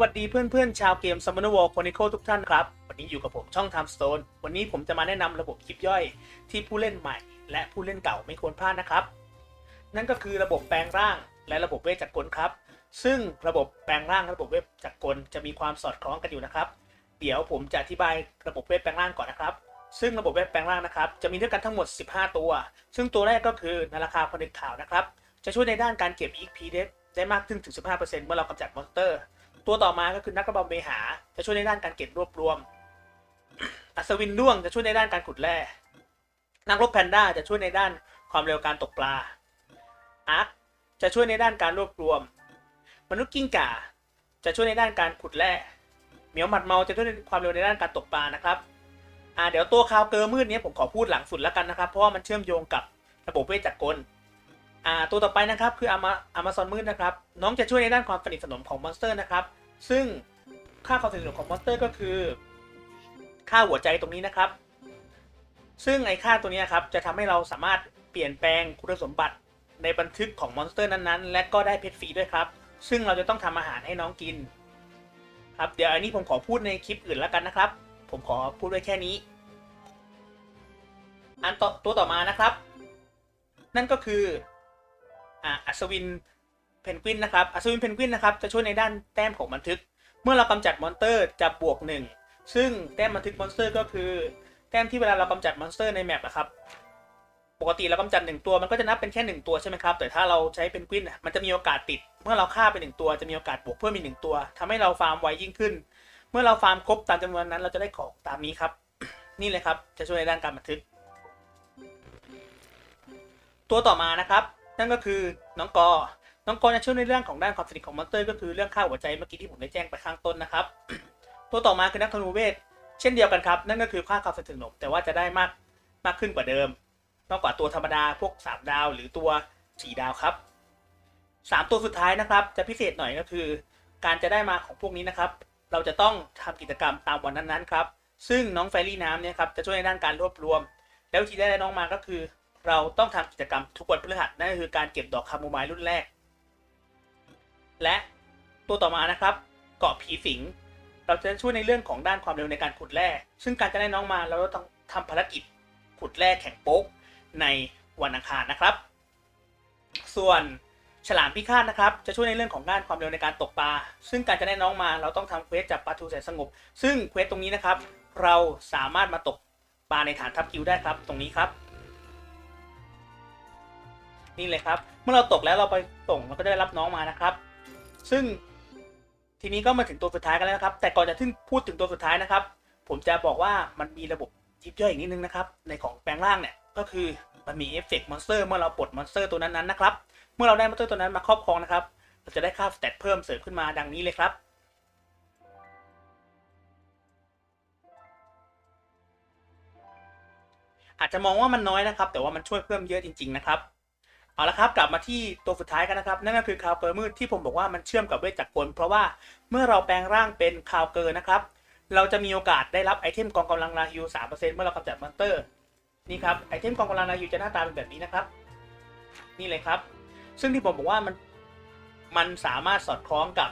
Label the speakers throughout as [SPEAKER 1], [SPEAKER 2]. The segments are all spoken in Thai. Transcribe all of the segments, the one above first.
[SPEAKER 1] วัสดีเพื่อนๆ ชาวเกม s u m m o n War Chronicle ทุกท่านครับ วันนี้อยู่กับผมช่อง Time Stone วันนี้ผมจะมาแนะนำระบบคลิปย่อย ที่ผู้เล่นใหม่ และผู้เล่นเก่าไม่ควรพลาดนะครับ นั่นก็คือระบบแปลงร่างและระบบเวทจักรกลครับ ซึ่งระบบแปลงร่างและระบบเวทจักรกลจะมีความสอดคล้องกันอยู่นะครับ เดี๋ยวผมจะอธิบายระบบเวทแปลงร่างก่อนนะครับ ซึ่งระบบเวทแปลงร่างนะครับจะมีด้วยกันทั้งหมด 15 ตัว ซึ่งตัวแรกก็คือนาราคาผนึกขาวนะครับ จะช่วยในด้านการเก็บ EXP ได้ได้มากขึ้นถึง 15%เมื่อเรากำจัดมอนสเตอร์ ตัวต่อมาก็คือนักระบำเบหา จะช่วยในด้านการเก็บรวบรวม อัศวินด้วงจะช่วยในด้านการขุดแร่ นักรบแพนด้าจะช่วยในด้านความเร็วการตกปลา อาร์คจะช่วยในด้านการรวบรวม มนุษย์กิ้งก่า จะช่วยในด้านการขุดแร่ เหมียวหมัดเมาจะช่วยในความเร็วในด้านการตกปลานะครับ อ่าเดี๋ยวตัวคาวเกอร์มืดเนี้ยผมขอพูดหลังสุดแล้วกันนะครับ เพราะว่ามันเชื่อมโยงกับระบบเวทจักรกล อ่าตัวต่อไปนะครับคืออามาอามาซอนมืดนะครับ น้องจะช่วยในด้านความสนิทสนมของมอนสเตอร์นะครับ ซึ่งค่าความสนิทสนมของมอนสเตอร์ก็คือ ค่าหัวใจตรงนี้นะครับ ซึ่งไอค่าตัวนี้ครับจะทำให้เราสามารถเปลี่ยนแปลงคุณสมบัติในบันทึกของมอนสเตอร์นั้นๆ และก็ได้เพชรฟรีด้วยครับ ซึ่งเราจะต้องทำอาหารให้น้องกิน ครับเดี๋ยวอันนี้ผมขอพูดในคลิปอื่นแล้วกันนะครับ ผมขอพูดไว้แค่นี้ อันต่อตัวต่อมานะครับ นั่นก็คือ อัศวินเพนกวินนะครับ อัศวินเพนกวินนะครับจะช่วยในด้านแต้มของบันทึก เมื่อเรากำจัดมอนสเตอร์จะบวกหนึ่งซึ่งแต้มบันทึกมอนสเตอร์ก็คือ แต้มที่เวลาเรากำจัดมอนสเตอร์ในแมปนะครับ ปกติเรากำจัดหนึ่งตัวมันก็จะนับเป็นแค่หนึ่งตัวใช่ไหมครับ แต่ถ้าเราใช้เพนกวินอะมันจะมีโอกาสติด เมื่อเราฆ่าไปหนึ่งตัวจะมีโอกาสบวกเพิ่มอีกหนึ่งตัวทำให้เราฟาร์มไวยิ่งขึ้น เมื่อเราฟาร์มครบตามจำนวนนั้นเราจะได้ของตามนี้ครับ นี่เลยครับจะช่วยในด้านการบันทึก ตัวต่อมานะครับ นั่นก็คือน้องกอ น้องกอจะช่วยในเรื่องของด้านความสนิทของมอนสเตอร์ ก็คือเรื่องค่าหัวใจเมื่อกี้ที่ผมได้แจ้งไปข้างต้นนะครับ ตัวต่อมาคือนักธนูเวทเช่นเดียวกันครับ นั่นก็คือค่าความสนิทสนมแต่ว่าจะได้มากมากขึ้นกว่าเดิม มากกว่าตัวธรรมดาพวก 3 ดาว หรือตัว 4 ดาวครับ 3 ตัวสุดท้ายนะครับ จะพิเศษหน่อยก็คือ การจะได้มาของพวกนี้นะครับ เราจะต้องทำกิจกรรมตามวันนั้นๆครับ ซึ่งน้องแฟรี่น้ำเนี่ยครับจะช่วยในด้านการรวบรวม แล้ววิธีได้น้องมาก็คือ เราต้องทำกิจกรรมทุกวันพฤหัสนั่นก็คือการเก็บดอกคาโมไมล์รุ่นแรก และตัวต่อมานะครับเกาะผีสิง เราจะช่วยในเรื่องของด้านความเร็วในการขุดแร่ ซึ่งการจะได้น้องมาเราต้องทำภารกิจขุดแร่แข่งโป๊กในวันอังคารนะครับ ส่วนฉลามพิฆาตนะครับ จะช่วยในเรื่องของด้านความเร็วในการตกปลา ซึ่งการจะได้น้องมาเราต้องทำเควสจับปลาทูแสนสงบ ซึ่งเควสตรงนี้นะครับ เราสามารถมาตกปลาในฐานทัพคิวได้ครับ ตรงนี้ครับ นี่เลยครับ เมื่อเราตกแล้วเราไปส่งเราก็ได้รับน้องมานะครับ ซึ่งทีนี้ก็มาถึงตัวสุดท้ายกันแล้วนะครับ แต่ก่อนจะถึงพูดถึงตัวสุดท้ายนะครับ ผมจะบอกว่ามันมีระบบยิบย่อยอีกนิดนึงนะครับ ในของแปลงร่างเนี่ยก็คือมันมีเอฟเฟกต์มอนสเตอร์เมื่อเราปลดมอนสเตอร์ตัวนั้นๆนะครับ เมื่อเราได้มอนสเตอร์ตัวนั้นมาครอบครองนะครับ เราจะได้ค่าสเตตเพิ่มเสริมขึ้นมาดังนี้เลยครับอาจจะมองว่ามันน้อยนะครับ แต่ว่ามันช่วยเพิ่มเยอะจริง ๆ นะครับ เอาละครับกลับมาที่ตัวสุดท้ายกันนะครับ นั่นก็คือคาวเกอร์มืดที่ผมบอกว่ามันเชื่อมกับเวทจักรกลเพราะว่าเมื่อเราแปลงร่างเป็นคาวเกอร์นะครับ เราจะมีโอกาสได้รับไอเทมกองกำลังราฮิว3%เมื่อเรากำจัดมอนสเตอร์นี่ครับไอเทมกองกำลังราฮิวจะหน้าตาเป็นแบบนี้นะครับ นี่เลยครับ ซึ่งที่ผมบอกว่ามันมันสามารถสอดคล้องกับ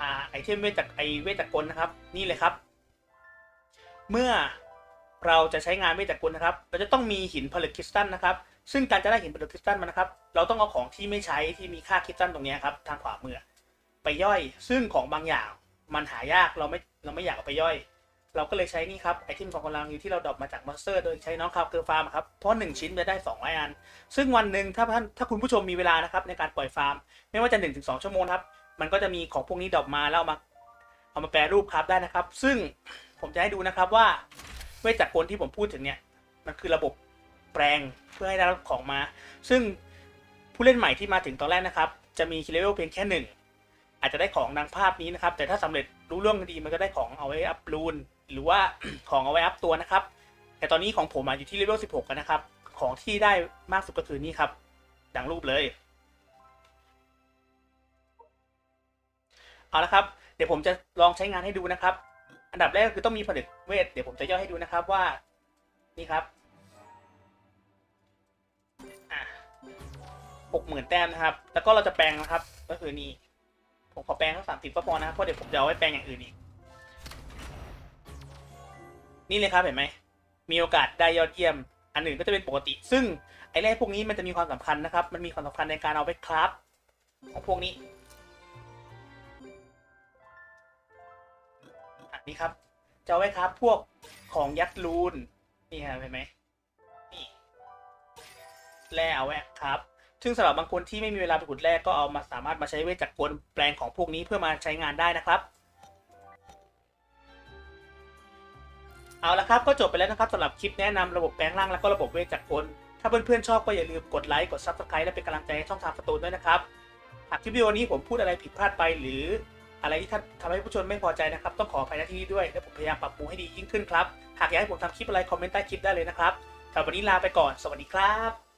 [SPEAKER 1] อไอเทมเวทจักรไอเวทจักรกลนะครับ นี่เลยครับ เมื่อ เราจะใช้งานเวทจักรกลนะครับ เราจะต้องมีหินผลึกคริสตัลนะครับ ซึ่งการจะได้หินผลึกคริสตัลมานะครับ เราต้องเอาของที่ไม่ใช้ที่มีค่าคริสตัลตรงนี้ครับทางขวามือไปย่อย ซึ่งของบางอย่างมันหายากเราไม่เราไม่อยากเอาไปย่อย เราก็เลยใช้นี่ครับไอเทมของกำลังอยู่ที่เราดรอปมาจากมอสเตอร์โดยใช้น้องคาวเกอร์ฟาร์มครับเพราะ1ชิ้นจะได้200อัน ซึ่งวันหนึ่งถ้าท่านถ้าคุณผู้ชมมีเวลานะครับในการปล่อยฟาร์ม ไม่ว่าจะ 1-2 ชั่วโมงครับมันก็จะมีของพวกนี้ดรอปมาแล้วมาเอามาแปรรูปครับได้นะครับ ซึ่งผมจะให้ดูนะครับว่า เวทจักรกลที่ผมพูดถึงเนี่ย มันคือระบบแปลงเพื่อให้ได้รับของมา ซึ่งผู้เล่นใหม่ที่มาถึงตอนแรกนะครับ จะมีเลเวลเพียงแค่หนึ่งอาจจะได้ของดังภาพนี้นะครับ แต่ถ้าสำเร็จรู้เรื่องดีมันก็ได้ของเอาไว้อัพรูนหรือว่าของเอาไว้อัพตัวนะครับ แต่ตอนนี้ของผมอะอยู่ที่เลเวล16กันนะครับ ของที่ได้มากสุดก็คือนี่ครับ ดังรูปเลย เอาละครับ เดี๋ยวผมจะลองใช้งานให้ดูนะครับ อันดับแรกคือต้องมีผลึกเวท เดี๋ยวผมจะย่อให้ดูนะครับว่า นี่ครับหกหมื่นแต้มนะครับ แล้วก็เราจะแปลงนะครับ ก็คือนี่ ผมขอแปลงทั้งสามสิบก็พอนะครับ เพราะเดี๋ยวผมจะเอาไว้แปลงอย่างอื่นอีก นี่เลยครับเห็นไหม มีโอกาสได้ยอดเยี่ยม อันอื่นก็จะเป็นปกติ ซึ่งไอ้แร่พวกนี้มันจะมีความสำคัญนะครับ มันมีความสำคัญในการเอาไปคราฟของพวกนี้ นี้ครับ จะไว้ครับพวกของยัดรูน นี่ครับเห็นไหมนี่แร่เอาไว้ครับ ซึ่งสำหรับบางคนที่ไม่มีเวลาไปขุดแร่ก็เอามาสามารถมาใช้เวทจากกลแปลงของพวกนี้เพื่อมาใช้งานได้นะครับเอาละครับก็จบไปแล้วนะครับสำหรับคลิปแนะนำระบบแปลงร่างแล้วก็ระบบเวทจากกลถ้าเพื่อนๆชอบก็อย่าลืมกดไลค์กด Subscribe และเป็นกำลังใจให้ช่องทางสตูด้วยนะครับหากคลิปวิดีโอนี้ผมพูดอะไรผิดพลาดไปหรือ อะไรที่ท่านทำให้ผู้ชมไม่พอใจนะครับ ต้องขออภัยณที่นี้ด้วยและผมพยายามปรับปรุงให้ดียิ่งขึ้นครับ หากอยากให้ผมทำคลิปอะไรคอมเมนต์ใต้คลิปได้เลยนะครับสำหรับวันนี้ลาไปก่อน สวัสดีครับ